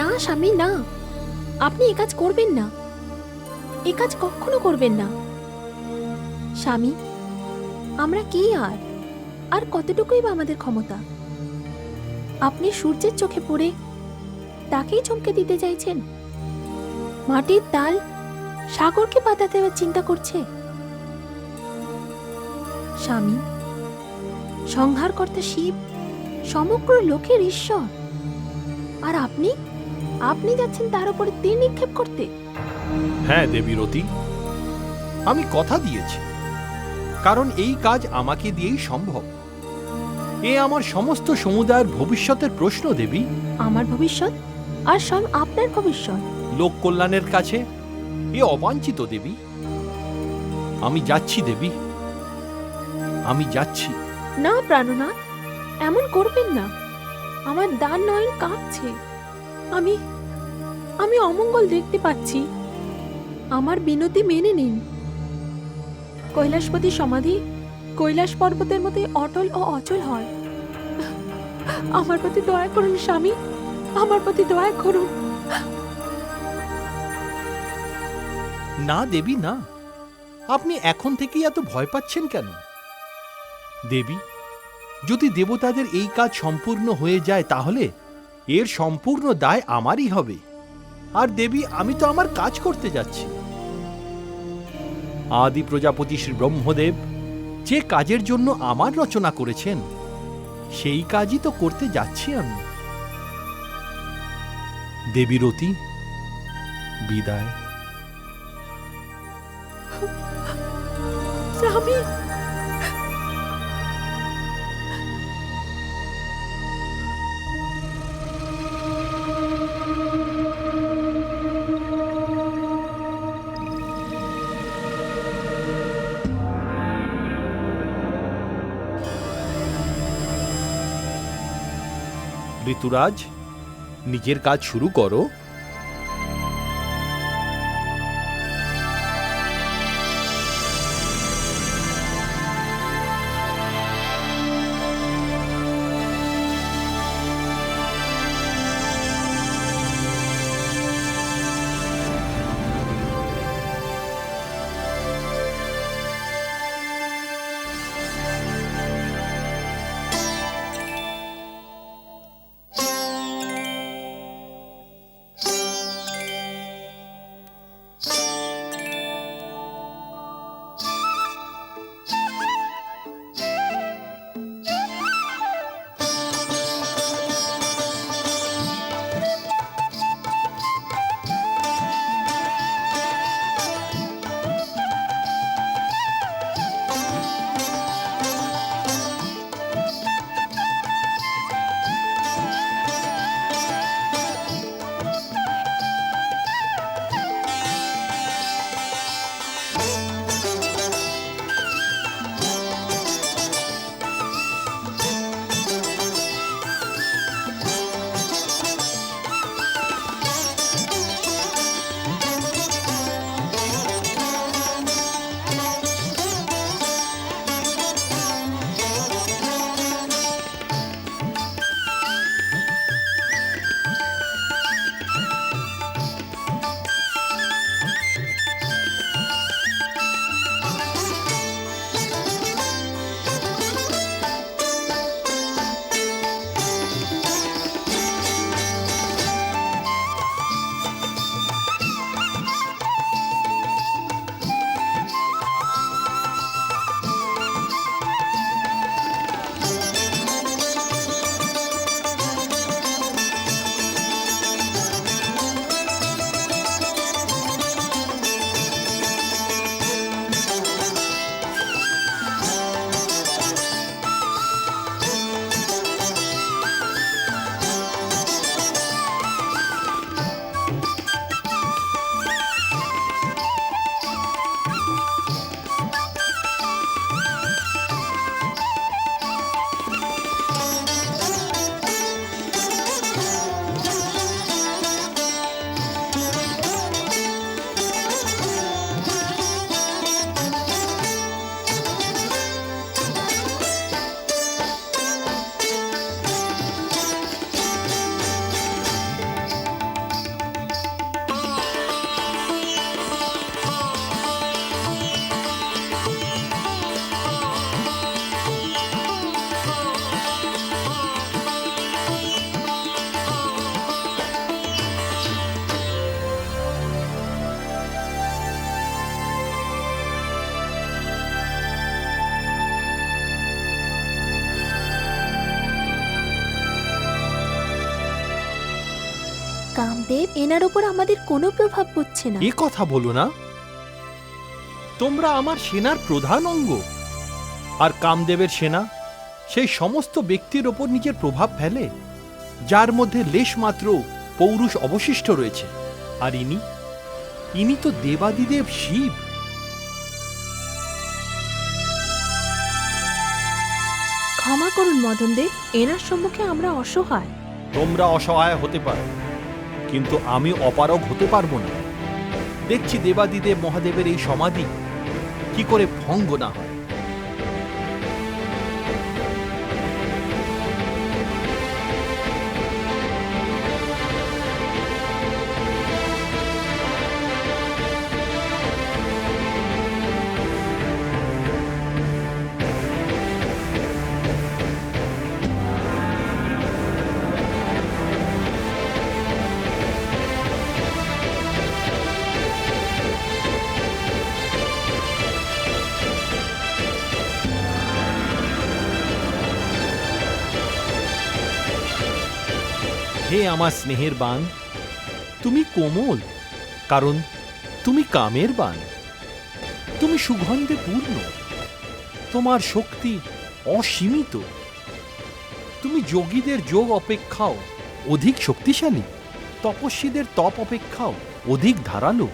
না, স্বামী, না। আপনি এ কাজ করবেন না। এ কাজ কখনো করবেন না। স্বামী, আমরা কি আর? আর কতটুকুই বা আমাদের ক্ষমতা? আপনি সূর্যের চোখে পড়ে তাকেই চমকে দিতে চাইছেন? মাটির তাল সাগরকে পাতা দেওয়ার চিন্তা করছে? স্বামী, সংহারকর্তা শিব সমগ্র লোকের ঈশ্বর। আর আপনি? আপনি যাচ্ছেন তার উপরে তীর নিক্ষেপ করতে? হ্যাঁ দেবীরতী আমি কথা দিয়েছি। কারণ এই কাজ আমাকে দিয়েই সম্ভব। এ আমার সমস্ত সমুদায়ের ভবিষ্যতের প্রশ্ন দেবী। আমার ভবিষ্যৎ? আর স্বয়ং আপনার ভবিষ্যৎ? লোক কল্যাণের কাছে? এ অবাঞ্ছিত দেবী। আমি যাচ্ছি দেবী। আমি যাচ্ছি। না প্রাণনাথ এমন করবেন না। আমার দান নয়ন কাঁপছে। আমি আমি অমঙ্গল দেখতে পাচ্ছি। আমার বিনতি মেনে নিন। কৈলাসপতি সমাধি, কৈলাস পর্বতের মতোই অটল ও অচল হয়। আমার প্রতি দয়া করুন, স্বামী। আমার প্রতি দয়া করুন। না, দেবী, না। আপনি এখন থেকেই এত ভয় পাচ্ছেন কেন? দেবী, যদি দেবতাদের এই কাজ সম্পূর্ণ হয়ে যায় তাহলে এর সম্পূর্ণ দায় আমারই হবে। আর দেবী, আমি তো আমার কাজ করতে যাচ্ছি। আদি প্রজাপতি শ্রী ব্রহ্মদেব যে কাজের জন্য আমার রচনা করেছেন, সেই কাজই তো করতে যাচ্ছি আমি। দেবীরতী বিদায়। স্বামী ঋতুরাজ নিজের কাজ শুরু করো। কামদেব এনার ওপর আমাদের কোনো প্রভাব পড়ছে না। এ কথা বলো না। তোমরা আমার সেনার প্রধান অঙ্গ। আর কামদেবের সেনা সেই সমস্ত ব্যক্তির ওপর নিজের প্রভাব ফেলে যার মধ্যে লেশ মাত্র পৌরুষ অবশিষ্ট রয়েছে। আর ইনি ইনি তো দেবাদিদেব শিব। ক্ষমা করুন মদন দেব এনার সম্মুখে আমরা অসহায়। তোমরা অসহায় হতে পারো। কিন্তু আমি অপারগ হতে পারব না। দেখছি দেবাদিদেব মহাদেবের এই সমাধি। কি করে ভঙ্গ না হয়। হে আমার স্নেহের বান, তুমি কোমল, কারণ তুমি কামের বান। তুমি সুগন্ধে পূর্ণ, তোমার শক্তি অসীমিত। তুমি যোগীদের যোগ অপেক্ষাও অধিক শক্তিশালী, তপস্বীদের তপ অপেক্ষাও অধিক ধারালো।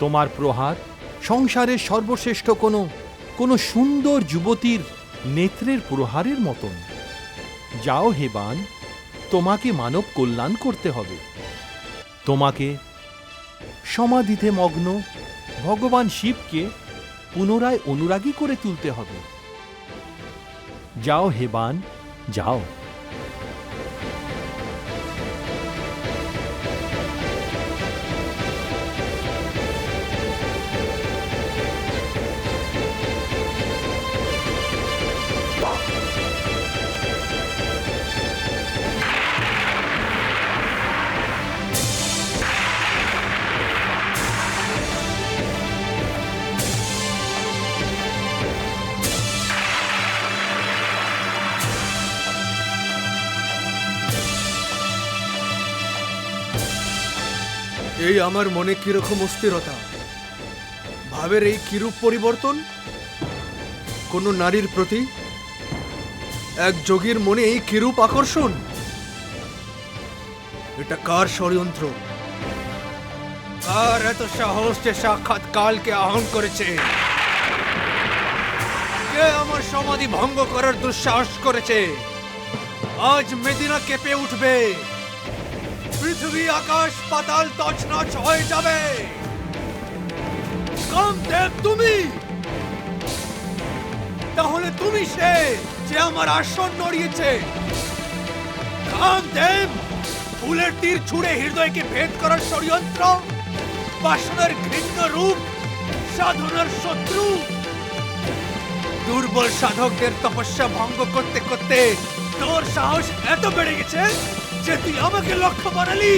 তোমার প্রহার সংসারের সর্বশ্রেষ্ঠ কোনো কোনো সুন্দর যুবতীর নেত্রের প্রহারের মতন। যাও হে বান তোমাকে মানব কল্যাণ করতে হবে। তোমাকে সমাধিতে মগ্ন ভগবান শিবকে পুনরায় অনুরাগী করে তুলতে হবে। যাও হেবান যাও। এই আমার মনে কীরকম অস্থিরতা? ভাবের এই কিরূপ পরিবর্তন? কোনো নারীর প্রতি? এক যোগীর মনে এই কিরূপ আকর্ষণ? এটা কার ষড়যন্ত্র? আর এত সাহস যে সাক্ষাৎ কালকে আহ্বান করেছে? কে আমার সমাধি ভঙ্গ করার দুঃসাহস করেছে? আজ মেদিনা কেঁপে উঠবে। পৃথিবী আকাশ পাতাল তছনছ হয়ে যাবে। কামদেব তুমি। তাহলে তুমি সে যে আমার আসন নড়িয়েছে। কামদেব ফুলের তীর ছুঁড়ে হৃদয়কে ভেদ করার ষড়যন্ত্র, বাসনার ঘৃণ্য রূপ, সাধনার শত্রু। দুর্বল সাধকদের তপস্যা ভঙ্গ করতে করতে তোর সাহস এত বেড়ে গেছে যে তুই আমাকে লক্ষ্য বানালি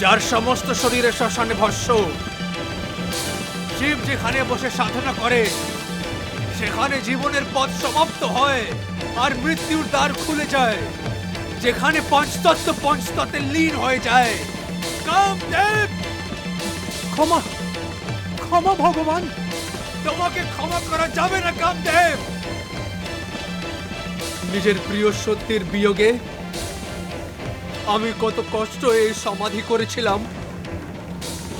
যার সমস্ত শরীরে শ্মশানে ভস্য। শিব যেখানে বসে সাধনা করে, সেখানে জীবনের পথ সমাপ্ত হয় আর মৃত্যুর দ্বার খুলে যায়। যেখানে পঞ্চতত্ত্ব পঞ্চতত্ত্বে লীন হয়ে যায়। কামদেব! ক্ষমা ক্ষমা ভগবান! তোমাকে ক্ষমা করা যাবে না, কামদেব! নিজের প্রিয় সত্যের বিয়োগে আমি কত কষ্ট এই সমাধি করেছিলাম।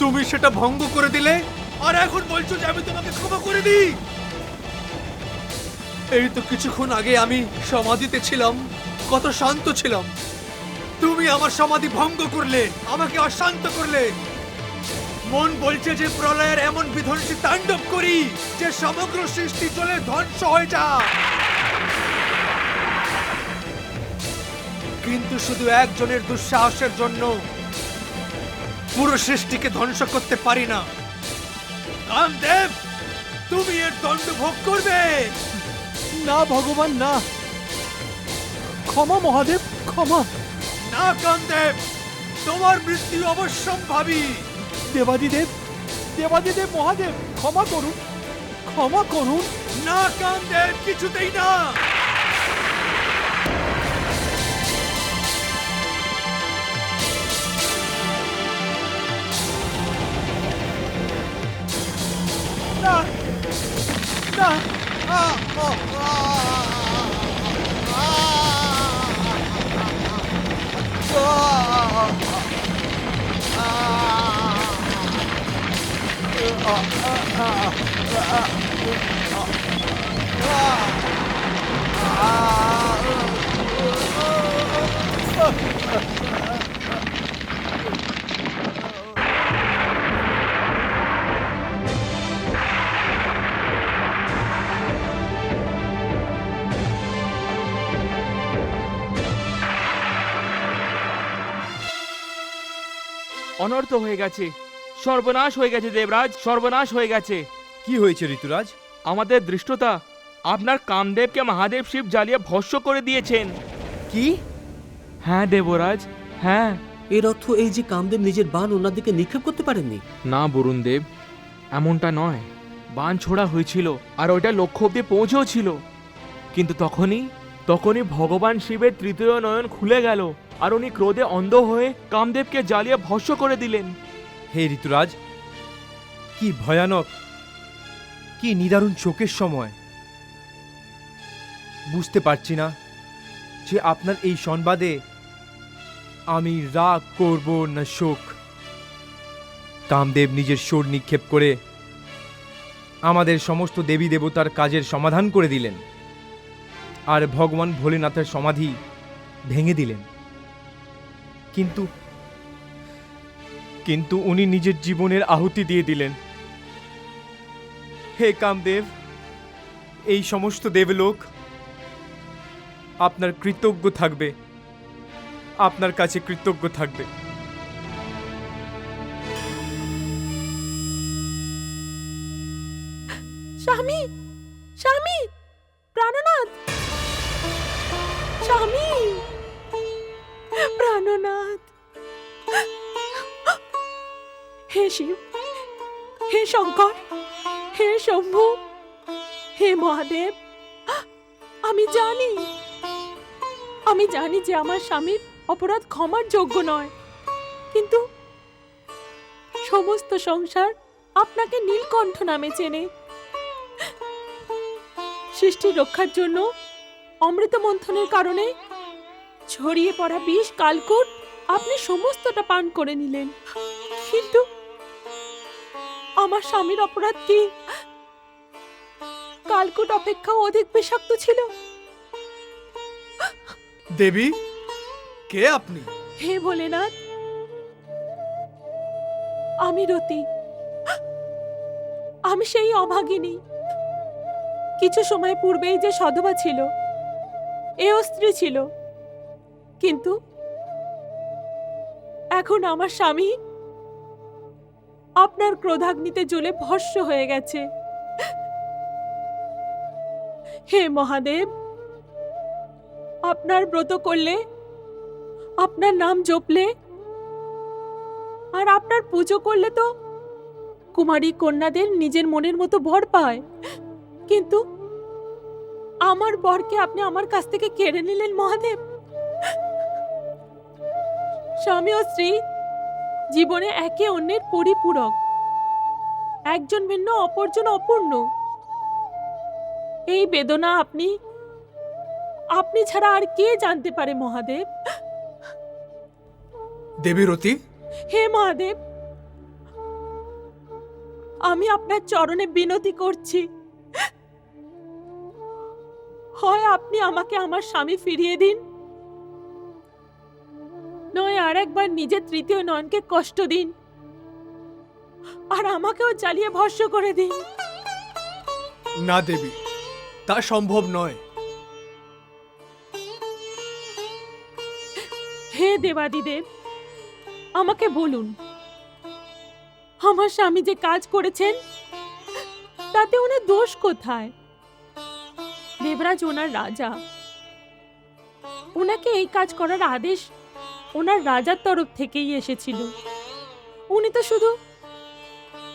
তুমি সেটা ভঙ্গ করে দিলে, আর এখন বলছো যে আমি তোমাকে ক্ষমা করে দিই। এই তো কিছুক্ষণ আগে আমি সমাধিতে ছিলাম, কত শান্ত ছিলাম। তুমি আমার সমাধি ভঙ্গ করলে, আমাকে অশান্ত করলে। মন বলছে যে প্রলয়ের এমন বিধ্বংসী তাণ্ডব করি, যে সমগ্র সৃষ্টি চলে ধ্বংস হয়ে যা কিন্তু শুধু একজনের দুঃসাহসের জন্য পুরো সৃষ্টিকে ধ্বংস করতে পারি না। কামদেব তুমি এর দণ্ড ভোগ করবে। না ভগবান না। ক্ষমা মহাদেব ক্ষমা। না কামদেব তোমার মৃত্যু অবশ্যম্ভাবী। দেবাদিদেব দেবাদিদেব মহাদেব ক্ষমা করুন। ক্ষমা করুন। না কামদেব কিছুতেই না। だ。ああ。ああああ অনর্থ হয়ে গেছে। সর্বনাশ হয়ে গেছে দেবরাজ সর্বনাশ হয়ে গেছে। কি হয়েছে ঋতুরাজ? আমাদের দৃষ্টতা আপনার কামদেবকে মহাদেব শিব জ্বালিয়ে ভস্য করে দিয়েছেন। কি? হ্যাঁ দেবরাজ হ্যাঁ। এর অর্থ এই যে কামদেব নিজের বান ওনার দিকে নিক্ষেপ করতে পারেননি? না বরুণ দেব এমনটা নয়। বান ছোড়া হয়েছিল আর ওইটা লক্ষ্য অব্দি পৌঁছেও ছিল। কিন্তু তখনই তখনই ভগবান শিবের তৃতীয় নয়ন খুলে গেল। আর উনি ক্রোধে অন্ধ হয়ে কামদেবকে জ্বালিয়ে ভস্য করে দিলেন। হে ঋতুরাজ, কি ভয়ানক, কি নিদারুণ শোকের সময়। বুঝতে পারছি না যে আপনার এই সংবাদে আমি রাগ করব না শোক। কামদেব নিজের সোর নিক্ষেপ করে আমাদের সমস্ত দেবী দেবতার কাজের সমাধান করে দিলেন। আর ভগবান ভোলেনাথের সমাধি ভেঙে দিলেন। কিন্তু কিন্তু উনি নিজের জীবনের আহুতি দিয়ে দিলেন। হে কামদেব, এই সমস্ত দেবলোক, আপনার কৃতজ্ঞ থাকবে। আপনার কাছে কৃতজ্ঞ থাকবে। স্বামী স্বামী, প্রাণনাথ। স্বামী। প্রাণনাথ। হে শিব, হে শঙ্কর, হে শম্ভু, হে মহাদেব, আমি জানি আমি জানি যে আমার স্বামীর অপরাধ ক্ষমার যোগ্য নয়। কিন্তু সমস্ত সংসার আপনাকে নীলকণ্ঠ নামে চেনে। সৃষ্টি রক্ষার জন্য অমৃত মন্থনের কারণে ছড়িয়ে পড়া বিষ কালকুট আপনি সমস্তটা পান করে নিলেন। কিন্তু আমার স্বামীর অপরাধ কি? কালকুট অপেক্ষাও অধিক বিষাক্ত ছিল। দেবী কে আপনি? হে ভোলেনাথ আমি রতি। আমি সেই অভাগিনী। কিছু সময় পূর্বেই যে সধবা ছিল এও স্ত্রী ছিল। কিন্তু এখন আমার স্বামী আপনার ক্রোধাগ্নিতে জ্বলে ভস্য হয়ে গেছে। হে মহাদেব, আপনার ব্রত করলে, আপনার নাম জপলে, আর আপনার পুজো করলে তো কুমারী কন্যাদের নিজের মনের মতো বর পায়। কিন্তু আমার বরকে আপনি আমার কাছ থেকে কেড়ে নিলেন মহাদেব। স্বামী ও স্ত্রী জীবনে একে অন্যের পরিপূরক। একজন ভিন্ন অপরজন অপূর্ণ। এই বেদনা আপনি আপনি ছাড়া আর কে জানতে পারে মহাদেব? দেবী রতি? হে মহাদেব আমি আপনার চরণে বিনতি করছি। হয় আপনি আমাকে আমার স্বামী ফিরিয়ে দিন। নয় আর একবার নিজের তৃতীয় নয়নকে কষ্ট দিন। আর আমাকেও জ্বালিয়ে ভস্য করে দিন। না দেবী তা সম্ভব নয়। হে দেবাদিদেব আমাকে বলুন আমার স্বামী যে কাজ করেছেন তাতে ওনার দোষ কোথায়? দেবরাজ ওনার রাজা। ওনাকে এই কাজ করার আদেশ ওনার রাজার তরফ থেকেই এসেছিল। উনি তো শুধু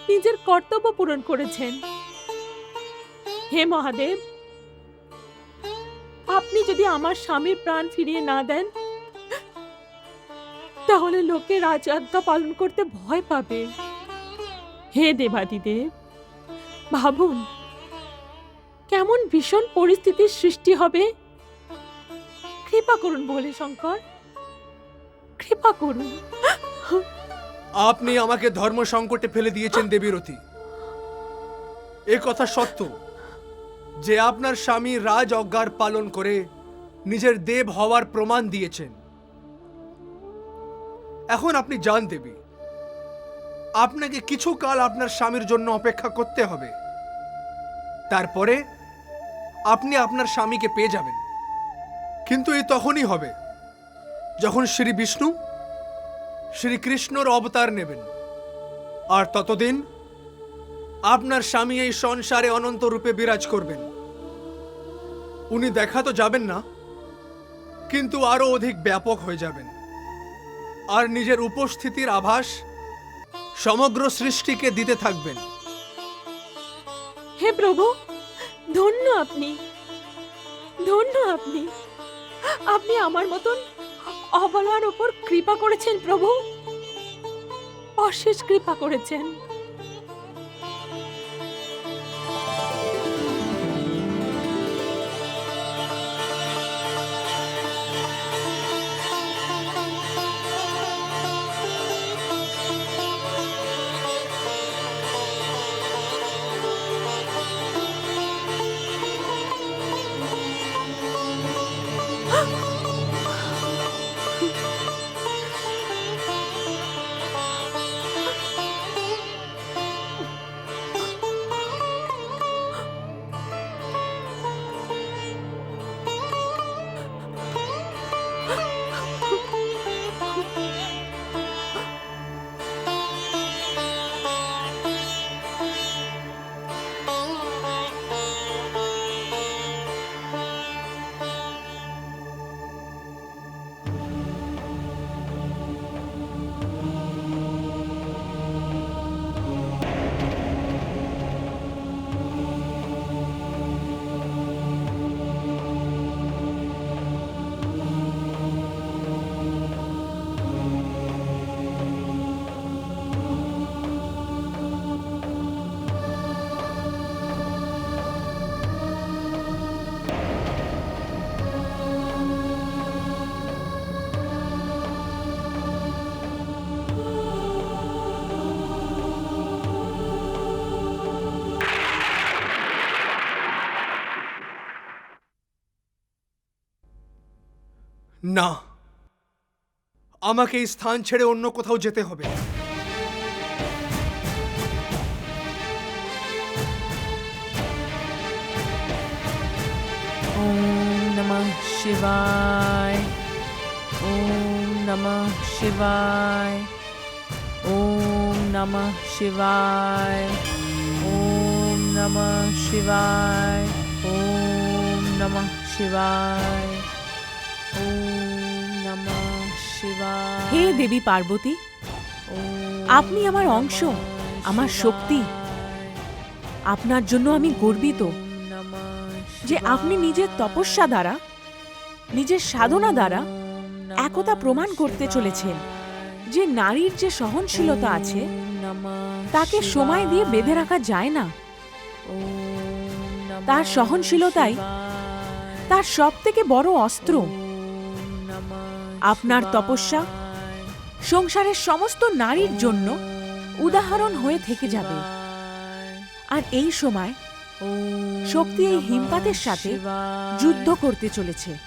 নিজের কর্তব্য পূরণ করেছেন। হে মহাদেব, আপনি যদি আমার স্বামীর প্রাণ ফিরিয়ে না দেন, তাহলে লোকে রাজআজ্ঞা পালন করতে ভয় পাবে। হে দেবাদিদেব, ভাবুন, কেমন ভীষণ পরিস্থিতির সৃষ্টি হবে। কৃপা করুন বলে, শঙ্কর। কৃপা করুন। আপনি আমাকে ধর্ম সংকটে ফেলে দিয়েছেন দেবী রতি এ কথা সত্য যে আপনার স্বামী রাজ অজ্ঞার পালন করে নিজের দেব হওয়ার প্রমাণ দিয়েছেন। এখন আপনি জান দেবী। আপনাকে কিছু কাল আপনার স্বামীর জন্য অপেক্ষা করতে হবে। তারপরে আপনি আপনার স্বামীকে পেয়ে যাবেন। কিন্তু এই তখনই হবে। যখন শ্রী বিষ্ণু শ্রীকৃষ্ণর অবতার নেবেন, আর ততদিন আপনার স্বামী এই সংসারে অনন্ত রূপে বিরাজ করবেন। উনি দেখা তো যাবেন না, কিন্তু আরও অধিক ব্যাপক হয়ে যাবেন। আর নিজের উপস্থিতির আভাস সমগ্র সৃষ্টিকে দিতে থাকবেন। হে প্রভু, ধন্য আপনি। ধন্য আপনি। আপনি আমার মতন অবলার উপর কৃপা করেছেন প্রভু। অশেষ কৃপা করেছেন। না। আমাকে এই স্থান ছেড়ে অন্য কোথাও যেতে হবে। ওম নমঃ শিবায়। ওম নমঃ শিবায়। নমঃ শিবায়। নমঃ শিবায়। ওম নমঃ শিবায়। হে দেবী পার্বতী, আপনি আমার অংশ, আমার শক্তি। আপনার জন্য আমি গর্বিত যে আপনি নিজের তপস্যা দ্বারা, নিজের সাধনা দ্বারা একতা প্রমাণ করতে চলেছেন যে নারীর যে সহনশীলতা আছে, তাকে সময় দিয়ে বেঁধে রাখা যায় না। তার সহনশীলতাই তার সব থেকে বড় অস্ত্র। আপনার তপস্যা? সংসারের সমস্ত নারীর জন্য উদাহরণ হয়ে থেকে যাবে। আর এই সময় শক্তি এই হিমপাতের সাথে যুদ্ধ করতে চলেছে।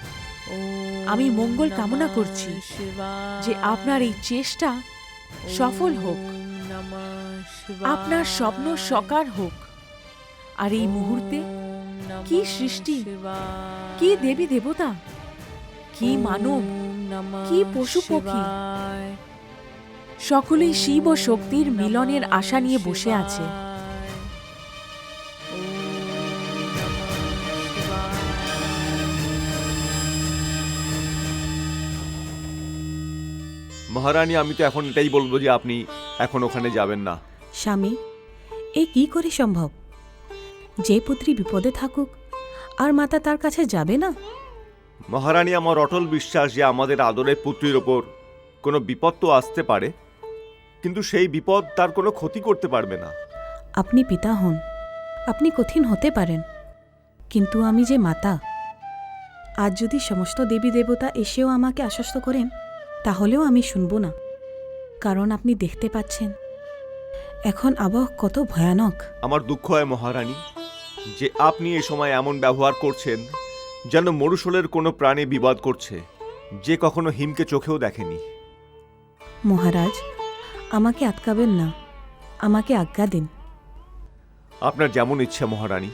আমি মঙ্গল কামনা করছি যে আপনার এই চেষ্টা সফল হোক। আপনার স্বপ্ন সকার হোক। আর এই মুহূর্তে কি সৃষ্টি? কি দেবী দেবতা? কি মানব? কি পশু পক্ষী? সকলেই শিব ও শক্তির মিলনের আশা নিয়ে বসে আছে। মহারানী আমি তো এখন এটাই বলব যে আপনি এখন ওখানে যাবেন না। স্বামী এ কি করে সম্ভব? যে পুত্রী বিপদে থাকুক আর মাতা তার কাছে যাবে না? মহারানী আমার অটল বিশ্বাস যে আমাদের আদরের পুত্রীর ওপর কোনো বিপদ তো আসতে পারে কিন্তু সেই বিপদ তার কোনো ক্ষতি করতে পারবে না। আপনি পিতা হন আপনি কঠিন হতে পারেন কিন্তু আমি যে মাতা আজ যদি সমস্ত দেবী দেবতা এসেও আমাকে আশ্বস্ত করেন তাহলেও আমি শুনব না কারণ আপনি দেখতে পাচ্ছেন এখন আবহ কত ভয়ানক। আমার দুঃখ হয় মহারানী যে আপনি এ সময় এমন ব্যবহার করছেন যেন মরুশোলের কোনো প্রাণী বিবাদ করছে যে কখনো হিমকে চোখেও দেখেনি। মহারাজ আমাকে আটকাবেন না আমাকে আজ্ঞা দিন। আপনার যেমন ইচ্ছা মহারানী।